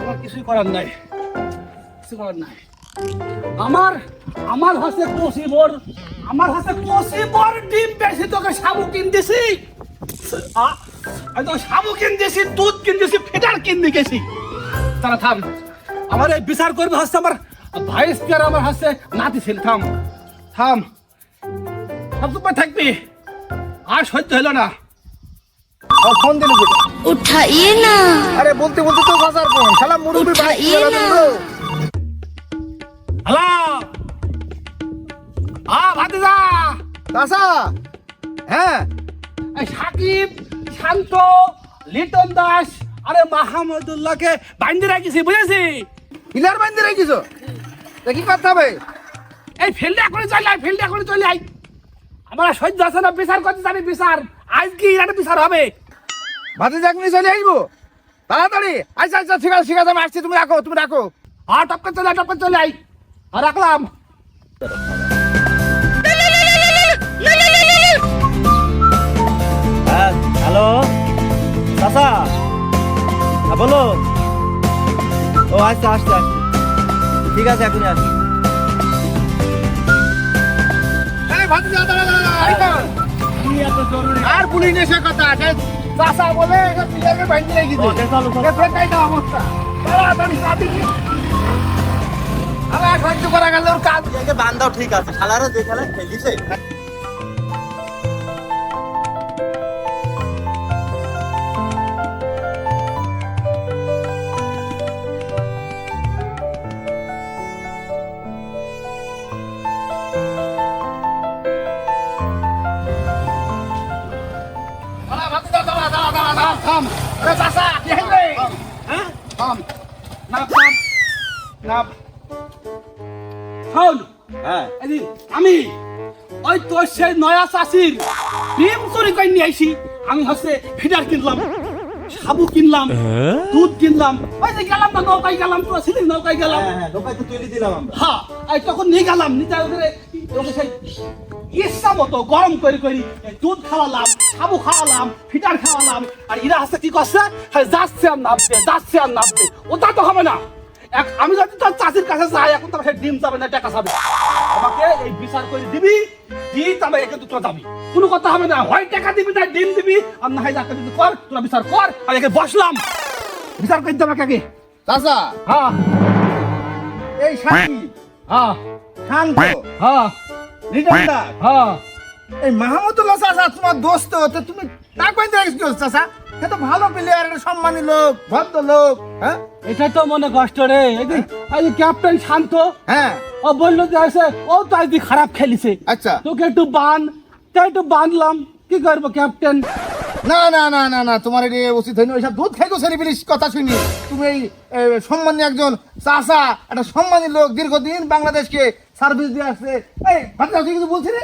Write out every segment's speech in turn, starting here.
আমার কিছুই করার নাই। কিছু করার নাই। আমার আমার হাতে কষি বর, আমার হাতে কষি বর ডিম বেশি তোকে সাবু কিনতেছি। আমি সাবু কিনতেছি, দুধ কিনতেছি ফিটার কিনতে গেছি। তারা থাম। আমার এই বিচার করবে হচ্ছে আমার ভাইস কেয়ার আমার হাতে নাতি ছিল। থাম। থাম। সব তোমার থাকবি। আর সহ্য হলো না। ফোন উঠাইয়ে না। আরে বলতে বলতে তো বাজার ফোন। মুরুবি ভাই হ্যালো? আ ভাতিজা। দাসা? হ্যাঁ? সাকিব শান্ত লিটন দাস আরে মাহমুদুল্লাহকে বাইন্দে রাখিছি বুঝেছি? হিলার বাইন্দে রাখিছো? কি কথা ভাই? এই ফিল্ডে এখনই চলে আয় ফিল্ডে এখনই চলে আয়। আমার সহ্য আছে না বিচার করতে জানি বিচার। আজকে ইরানে বিচার হবে? ভাতে চাকনি চলে আসব। তাড়াতাড়ি। আচ্ছা আচ্ছা ঠিক আছে ঠিক আছে আমি আসছি তুমি রাখো তুমি রাখো। আর টপকে চলে টপকে চলে আয়। আর রাখলাম। হ্যাঁ হ্যালো? চাচা? হ্যাঁ বলো। ও আসছে আসছে আসছে। ঠিক আছে এখনই আসছি। আর পুলিশ এসে কথা চাচা বলে পিলারে। এ ফেটাই দাও অবস্থা। তাড়াতাড়ি কাটি আরে সহ্য করা গেল ওর কাজ। একে ঠিক আছে। শালারে যে খেলা খেলিছে। থাম। আরে চাচা, কি হয়েছে? হ্যাঁ? থাম। নাপ নাপ নাপ শোন হ্যাঁ এদিন আমি ওই তোর সেই নয়া চাষির ডিম চুরি করে নিয়ে আইছি আমি হচ্ছে ফিডার কিনলাম সাবু কিনলাম দুধ কিনলাম ওই যে গেলাম না নৌকায় গেলাম তো সিলিং নৌকায় গেলাম হ্যাঁ হ্যাঁ তো তুলে দিলাম হ্যাঁ তখন নিয়ে গেলাম নিতে ওদের সেই ইচ্ছা মতো গরম করে করে দুধ খাওয়ালাম সাবু খাওয়ালাম ফিটার খাওয়ালাম আর ইরা হাসতে কি করছে? হ্যাঁ যাচ্ছে আর নামবে যাচ্ছে আর নামবে। ওটা তো হবে না। এক- আমি যদি তোর চাষির কাছে যাই এখন তো ডিম যাবে না টাকা যাবে আমাকে এই বিচার করে দিবি দি তবে একে দুটো যাবি। কোনো কথা হবে না। হয় টাকা দিবি না ডিম দিবি আর না হয় যাকে দিবি কর তোরা বিচার কর আর একে বসলাম। বিচার করে দেবে আগে। চাচা। হ্যাঁ। এই সাক্ষী হ্যাঁ। শান্ত। হ্যাঁ। হ্যাঁ। এই মাহমুদুল্লাহ চাচা তোমার দোস্ত তো তুমি না কইতে রেখেছো চাচা? সে তো ভালো প্লেয়ার একটা সম্মানী লোক ভদ্র লোক হ্যাঁ? এটাই তো মনে কষ্ট রে। এই ক্যাপ্টেন শান্ত হ্যাঁ। ও বলল যে আছে ও তো আজকে খারাপ খেলিছে। আচ্ছা। তোকে একটু বান তাই একটু বাঁধলাম কি করব ক্যাপ্টেন না না না না না তোমার এটা উচিত হয়নি। ওইসব দুধ খাইতো সেলিব্রিটিস কথা শুনি। তুমি এই সম্মানী একজন চাচা একটা সম্মানী লোক দীর্ঘদিন বাংলাদেশকে সার্ভিস দিয়ে আসছে। এই তুই কিছু বলছি রে?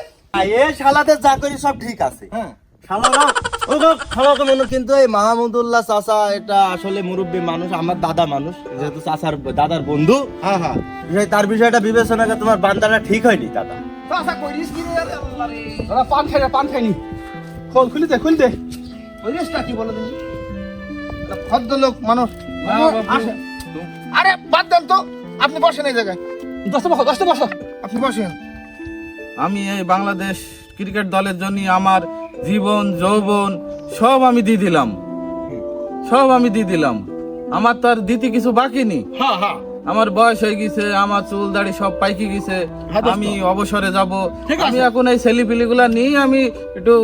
এ শালাদের যা করি সব ঠিক আছে। হ্যাঁ। শালারা ওগো মনে কিন্তু এই মাহমুদুল্লাহ চাচা এটা আসলে মুরব্বী মানুষ আমার দাদা মানুষ যেহেতু চাচার দাদার বন্ধু। হ্যাঁ হ্যাঁ। তার বিষয়টা বিবেচনা করে তোমার বান্দাটা ঠিক হয়নি দাদা। চাচা কইরিস কি রে আরে? আল্লাহ রে ওরা পান খাই রে, পান খাইনি খোল খুলি দে খুলি দে কইরিসটা কি বলো ভদ্রলোক মানুষ। হ্যাঁ। আরে বাদ দেন তো। আপনি বসেন এই জায়গায়। দশটা বসো দশটা বসো। আপনি বসেন। আমি এই বাংলাদেশ ক্রিকেট দলের জন্য আমার জীবন যৌবন সব আমি দিয়ে দিলাম। সব আমি দিয়ে দিলাম। আমার তো আর দিতে কিছু বাকি নেই। হ্যাঁ হ্যাঁ। আমার বয়স হয়ে গেছে আমার চুল দাড়ি সব পাইকে গেছে। হ্যাঁ, আমি অবসরে যাব। ঠিক আমি আছে। এখন এই ছেলিপিলি গুলা নিয়ে আমি একটু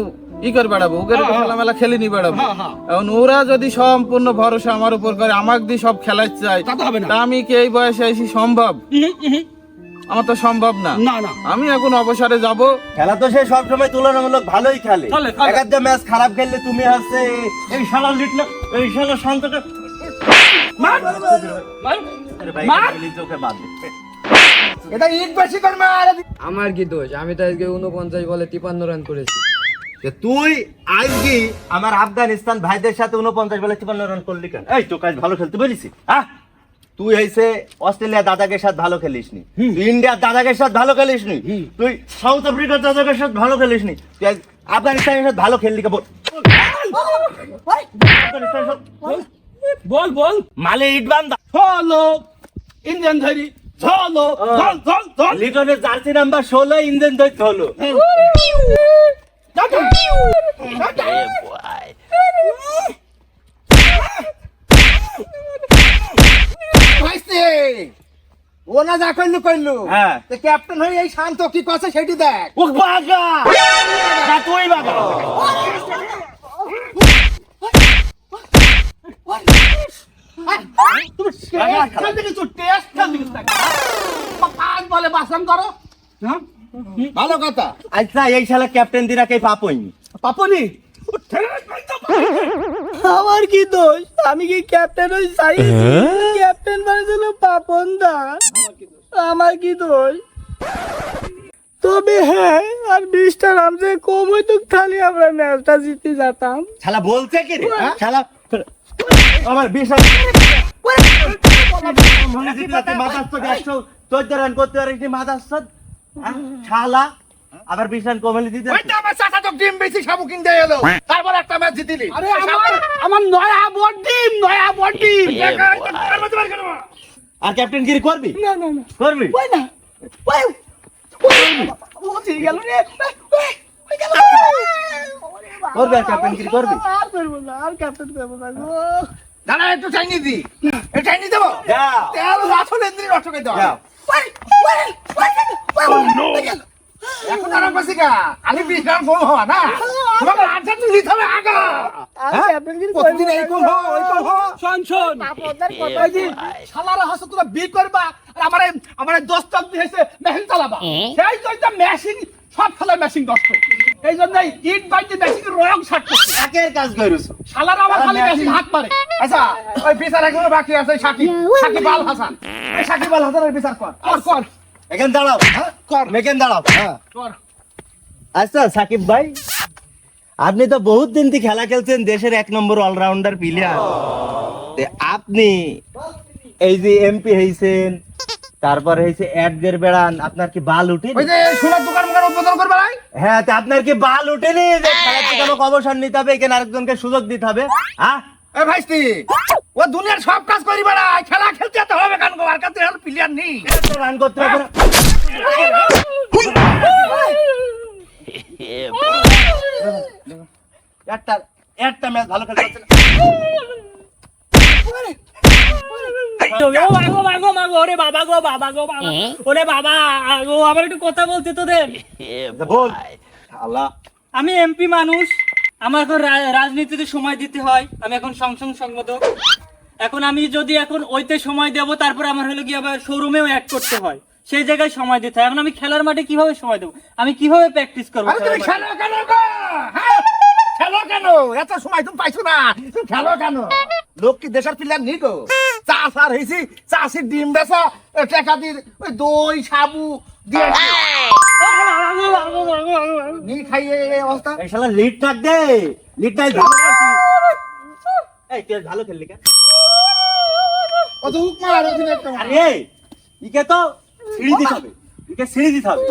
ই করে বেড়াবো ওকে হ্যাঁ, হ্যাঁ। খেলামেলা খেলে নিয়ে বেড়াবো। হ্যাঁ, হ্যাঁ। এখন ওরা যদি সম্পূর্ণ ভরসা আমার উপর করে আমাকে দিয়ে সব খেলাতে চায় তা না। আমি কি এই বয়সে এসে সম্ভব। আমার তো সম্ভব না। না না। আমি এখন অবসরে যাব। খেলা তো সে সবসময় তুলনামূলক ভালোই খেলে। একটা ম্যাচ খারাপ খেললে তুমি হচ্ছে এই শালা লিটলো এই শালা শান্তটা মার! মার! এটা ইট বেশি কর মার! আমার কি দোষ? আমি তো আজকে উনপঞ্চাশ বলে তিপান্ন রান করেছি। তুই আজকে আমার আফগানিস্তান ভাইদের সাথে উনপঞ্চাশ বলে তিপান্ন রান করলি কেন? এই তো কাজ ভালো খেলতে বলিস হ্যাঁ তুই হয়েছে অস্ট্রেলিয়া দাদাকে সাথে ভালো খেলিস নি তুই ইন্ডিয়ার দাদাকে সাথে ভালো খেলিস নি তুই সাউথ আফ্রিকার দাদাকে সাথে ভালো খেলিস নি তুই আফগানিস্তানের সাথে ভালো খেললি কে বল বল মালে ইট বান্ধা চলো ইঞ্জিন ধরি চল লিটনের জার্সি নাম্বার ষোলো ইঞ্জিন ধরতে হলো ভাইস্তে ও না যা কইলু কইলু হ্যাঁ। তো ক্যাপ্টেন হয়ে এই শান্ত কি কথা সেটি দেখ। ও বাগা না তুই বাগা তুমি টেস্ট কিছু দেখা পাঁচ বলে বাসন করো। হ্যাঁ? ভালো কথা। আচ্ছা এই শালা ক্যাপ্টেন দিরা কে পাপই। পাপনি? আমার কি দোষ? আমি কি ক্যাপ্টেন ওই চাই ক্যাপ্টেন বানিয়েছিল পাপন দা। আমার কি দোষ? তবে হ্যাঁ আর বিশটা রান যে কম হইতো খালি আমরা ম্যাচটা জিতে যেতাম। শালা বলছে কি রে? শালা আমার বিশাল চোদ্দ রান করতে পারে মাদাস শালা আবার বিশ রান কমলে দিতে আমার চাচা তো ডিম বেশি সাবু কিনতে এলো। তারপর একটা ম্যাচ জিতিলি। আরে আমার আমার নয়া বড টিম নয়া বড টিম আর ক্যাপ্টেন গিরি করবি? না না না। করবি? ওই না। ওই ও ঠিক গেল রে। ওই গেল। করবি আর ক্যাপ্টেন গিরি করবি? আর করব না আর ক্যাপ্টেন করব না গো। দাঁড়া একটু চাইনি দি। এ চাইনি দেবো? যাও। তেল আসলে ইন্দ্রি নষ্ট করে দাও এখন আর পাশে কা আলি বিশ রান হওয়া না? তোমাকে আনসার তুই দিতে হবে আগা। আর ক্যাপ্টেন কি প্রতিদিন এই কম হও ওই কম হও। শোন শোন। পাপনদার কথা ওই যে শালারা হাসো তোরা বি করবা আর আমার আমার দশটা হয়েছে মেশিন চালাবা। সেই জন্য মেশিন সব খেলার মেশিন নষ্ট। এই জন্য ইট বাইতে মেশিন রং একের কাজ করিস শালারা আমার খালি মেশিন হাত মারে। আচ্ছা ওই বিচার এখনও বাকি আছে হাসান। এই সাকিব আল হাসানের বিচার কর। কর কর। এখান দাঁড়াও কর। এখান দাঁড়াও কর। আচ্ছা সাকিব ভাই আপনি তো বহুত দিন থেকে খেলা খেলছেন দেশের এক নম্বর অলরাউন্ডার প্লেয়ার আপনি এই যে এমপি হয়েছেন তারপর হয়েছে অ্যাডদের বেড়ান আপনার কি বাল উঠে ওই যে সোনার দোকান মোকান উদ্বোধন করবে নাই? হ্যাঁ তা আপনার কি বাল উঠেনি যে খেলার থেকে অবসর নিতে হবে এখানে আরেকজনকে সুযোগ দিতে হবে? হ্যাঁ এ ভাইস্তি ও দুনিয়ার সব কাজ করিবে না খেলা খেলতে যেতে হবে কারণ আমার কাছে আর প্লেয়ার নেই রান করতে হবে না। একটা একটা ম্যাচ ভালো খেলতে পারছে মাগো মাগো মাগো ওরে বাবা গো বাবা গো বাবা ওরে বাবা গো আবার একটু কথা বলতে তোদের। তা বল। আল্লাহ আমি এমপি মানুষ। আমার এখন রাজনীতিতে সময় দিতে হয় আমি এখন সংসদ সংগঠক এখন আমি যদি এখন ওইতে সময় দেব তারপরে আমার হলো কি আবার শোরুমেও অ্যাড করতে হয়। সেই জায়গায় সময় দিতে হয়। এখন আমি খেলার মাঠে কীভাবে সময় দেবো? আমি কীভাবে প্র্যাকটিস করব আরে তুমি খেলার মাঠে? খেলো কেন হ্যাঁ? খেলো কেন? এত সময় তুমি পাইছো না। তুমি খেলো কেন? লোক কি দেশের প্লেয়ার গো? চাষ আর হয়েছি চাষির ডিম বেচা টাকা দিয়ে ওই দই সাবু দিয়ে নি খাইয়ে এই অবস্থা। এই শালা লিড থাক দে। লিড নাই ভালো এই তুই ভালো খেললি কেন? কত হুক মার অধীনে একটা আরে ইকে তো সিঁড়ি দিতে হবে। ইকে সিঁড়ি দিতে হবে।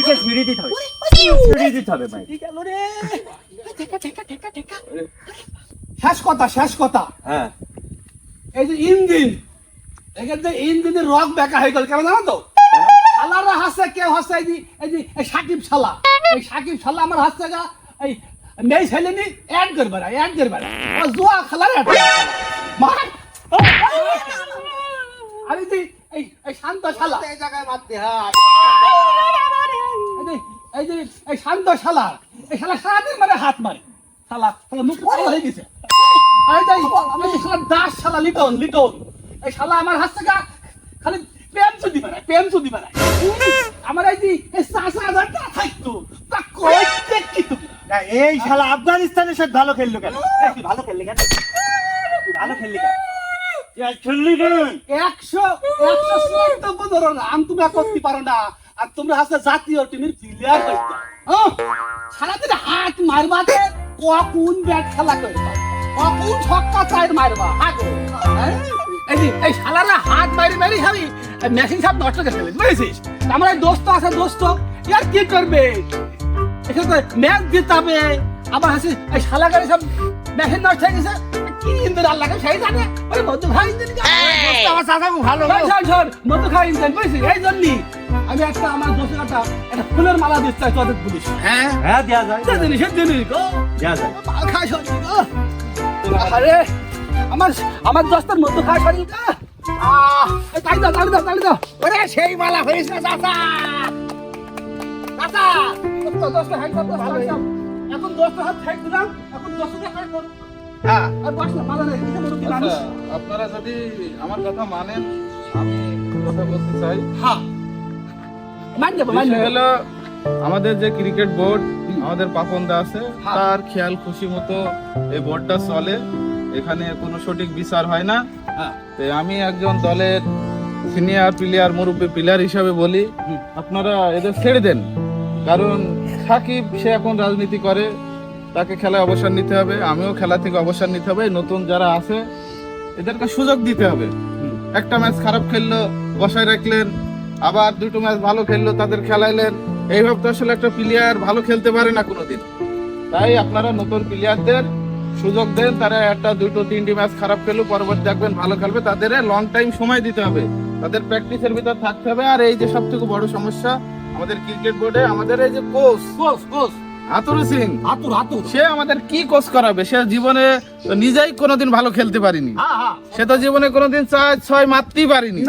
ইকে সিঁড়ি দিতে হবে। সিঁড়ি দিতে হবে ভাই। শেষ কথা শেষ কথা। হ্যাঁ। এই যে ইঞ্জিন এখান থেকে ইঞ্জিনের রক বেকা হয়ে গেল কেন জানো তো? হাসছে কেউ হাসছে? এই যে এই যে এই সাকিব শালা। এই সাকিব শালা আমার হাসছে গা এই মেয়ে ছেলে নি অ্যাড করবে না অ্যাড করবে না। জুয়া খেলার অ্যাড মার আরে যে এই এই শান্ত শালা। এই জায়গায় মারতে হয়। এই যে এই শান্ত শালা। এই শালা সারাদিন মানে হাত মারে। শালা শালা মুখ কালো হয়ে গেছে। এই যে আমি শালা দাস শালা লিটন লিটন। এই শালা আমার হাত থেকে খালি আমার এই যে এই চাষা হাজারটা থাকতো তা কইতে কি তুমি? না, এই শালা আফগানিস্তানের সাথে ভালো খেললো কেন? ভালো খেললি কেন? ভালো খেললি কেন? একশো একশো চুয়াত্তর ধরো না আমি তোমরা করতে পারো না। আর তোমরা হাসতে জাতীয় টিমের প্লেয়ার করতে হ্যাঁ? সারাদিন হাত মারবাতে কখন ব্যাট খেলা করবা? কখন ছক্কা মারবা? হাগো হ্যাঁ? এই যে এই শালারা হাত মারি মারি খাবি মেশিন সব নষ্ট করে ফেলে বুঝেছিস? আমার দোস্ত আছে দোস্ত। ইয়ার কি করবে? এখানে ম্যাচ জিতাবে। আবার হাসি এই শালাগারে সব মেশিন নষ্ট হয়ে গেছে। কি ইন্দুর আল্লাহকে সেই জানে? ওই মধু খাই ইন্দুর আমার চাচা ভালো। শোন, শোন, মধু খাই ইন্দুর বুঝছিস? এই জন্যই আমি একটা আমার দোষের একটা একটা ফুলের মালা দিতে চাই তোদের পুলিশ হ্যাঁ? হ্যাঁ দেয়া যায়। জিনিসের জিনিস গো। দেয়া যায়। মাল খাই গো? আরে আমার আমার দোস্তের মধু খাই শরীর গো আহ তাই দাও দাও দাও। ওরে সেই মালা হয়েছে চাচা। চাচা। ভালো এখন দোস্ত হাত দিলাম এখন খাই হ্যাঁ। আর বস না মালা নেই কিসে মধু কি মানুষ আচ্ছা, আপনারা যদি আমার কথা মানেন আমি কথা বলতে চাই। হ্যাঁ হলো আমাদের যে ক্রিকেট বোর্ড আমাদের পাপন দা আছে। তার খেয়াল খুশি মতো এই বোর্ডটা চলে। এখানে কোনো সঠিক বিচার হয় না। তো আমি একজন দলের সিনিয়র প্লেয়ার মুরব্বী প্লেয়ার হিসাবে বলি, আপনারা এদের ছেড়ে দেন। কারণ সাকিব, সে এখন রাজনীতি করে, তাকে খেলায় অবসর নিতে হবে, আমিও খেলা থেকে অবসর নিতে হবে, নতুন যারা আছে, এদেরকে সুযোগ দিতে হবে। একটা ম্যাচ খারাপ খেললো, বসায় রাখলেন, আবার দুটো ম্যাচ ভালো খেললো, তাদের খেলাইলেন। এইভাবে তো আসলে একটা প্লেয়ার ভালো খেলতে পারে না কোনোদিন। তাই আপনারা নতুন প্লেয়ারদের সুযোগ দেন তারা একটা দুটো তিনটি ম্যাচ খারাপ খেললো পরবর্তী দেখবেন ভালো খেলবে। তাদের লং টাইম সময় দিতে হবে। তাদের প্র্যাকটিসের ভিতর থাকতে হবে। আর এই যে সব থেকে বড় সমস্যা আমাদের ক্রিকেট বোর্ডে আমাদের এই যে coach coach coach Hathurusingha. Hathuru Hathuru সে আমাদের কি কোচ করাবে? সে জীবনে নিজেই কোনোদিন ভালো খেলতে পারিনি। হ্যাঁ হ্যাঁ। সে তো জীবনে কোনোদিন চার ছয় মারতেই পারিনি।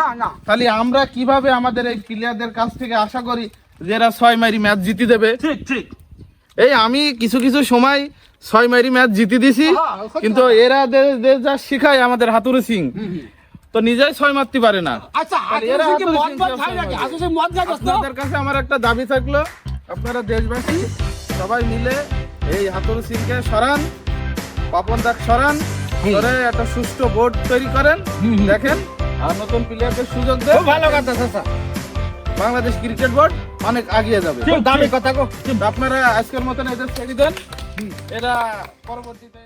তাহলে আমরা কীভাবে আমাদের এই প্লেয়ারদের কাছ থেকে আশা করি যে এরা ছয় মারি ম্যাচ জিতে দেবে? ঠিক ঠিক। এই আমি কিছু কিছু সময় ছয় মারি ম্যাচ জিতে দিছি কিন্তু এরা যা শিখায় আমাদের হাতুরু সিং। তো নিজেই ছয় মারতে পারে না। আচ্ছা আপনাদের কাছে আমার একটা দাবি থাকল আপনারা দেশবাসী সবাই মিলে এই হাতুরু সিংকে সরান পাপন দাক সরান করে একটা সুষ্ঠু বোর্ড তৈরি করেন দেখেন আর নতুন প্লেয়ারদের সুযোগ দেন। ভালো কথা বাংলাদেশ ক্রিকেট বোর্ড অনেক আগিয়ে যাবে। দামি কথা আপনারা আজকের মতন এদের ছেড়ে দেন এরা পরবর্তীতে